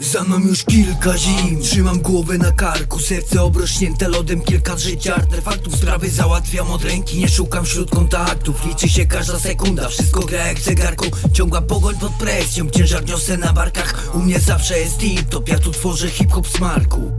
Za mną już kilka zim. Trzymam głowę na karku Serce obrośnięte lodem. Kilka życia artefaktów Sprawy załatwiam od ręki. Nie szukam wśród kontaktów Liczy się każda sekunda. Wszystko gra jak w zegarku. Ciągła pogoń pod presją Ciężar niosę na barkach. U mnie zawsze jest tip Top Ja tu tworzę hip-hop smarku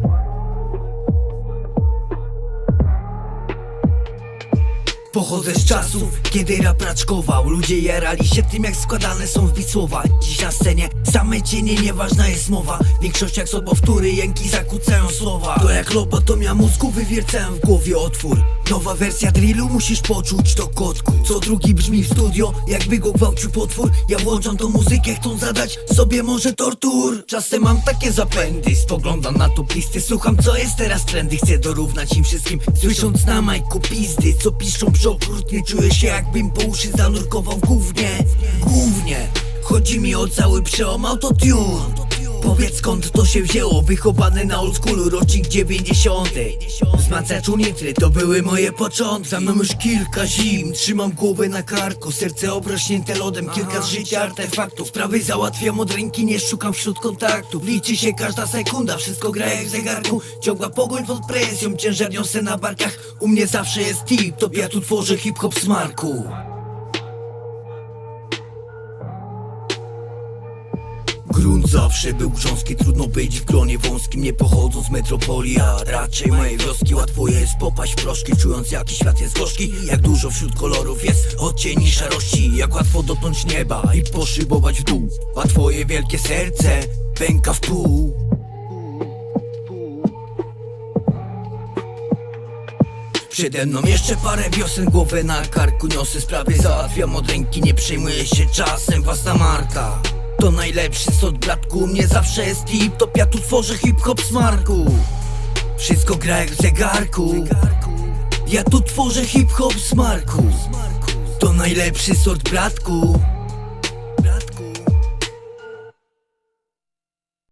Pochodzę z czasów, kiedy rap raczkował. Ludzie jarali się tym jak składane są wbić słowa. Dziś na scenie same cienie, nieważna jest mowa. Większość jak sobowtóry, jęki zakłócają słowa. To jak lobotomia mózgu, wywiercałem w głowie otwór Nowa wersja drillu, musisz poczuć to kotku. Co drugi brzmi w studio, jakby go gwałcił potwór. Ja włączam tą muzykę, chcą zadać sobie może tortur. Czasem mam takie zapędy, spoglądam na to listy Słucham co jest teraz trendy, chcę dorównać im wszystkim Słysząc na majku pizdy, co piszą przy okrutnie Czuję się jakbym po uszy zanurkował w gównie Głównie. Chodzi mi o cały przełom autotune Powiedz skąd to się wzięło? Wychowane na oldschoolu rocznik 90 Z macaczu nitry to były moje początki. Za mną już kilka zim. Trzymam głowę na karku Serce obrośnięte lodem. Kilka z życia artefaktów. Sprawy załatwiam od ręki Nie szukam wśród kontaktów. Liczy się każda sekunda Wszystko gra jak w zegarku. Ciągła pogoń pod presją Ciężar niosę na barkach. U mnie zawsze jest tip To ja tu tworzę hip-hop smarku Grunt. Zawsze był grząski, trudno być w gronie wąskim Nie pochodzą z metropolii, a raczej mojej wioski Łatwo jest popaść w proszki, czując jaki świat jest gorzki. Jak dużo wśród kolorów jest odcieni szarości Jak łatwo dotknąć nieba i poszybować w dół. A twoje wielkie serce pęka w pół. Przede mną jeszcze parę wiosen, głowę na karku niosę Sprawy załatwiam od ręki, nie przejmuję się czasem Własna marka to najlepszy sort bratku, mnie zawsze jest tip Top ja tu tworzę hip-hop smarku. Wszystko gra jak w zegarku. Ja tu tworzę hip-hop smarku. To najlepszy sort bratku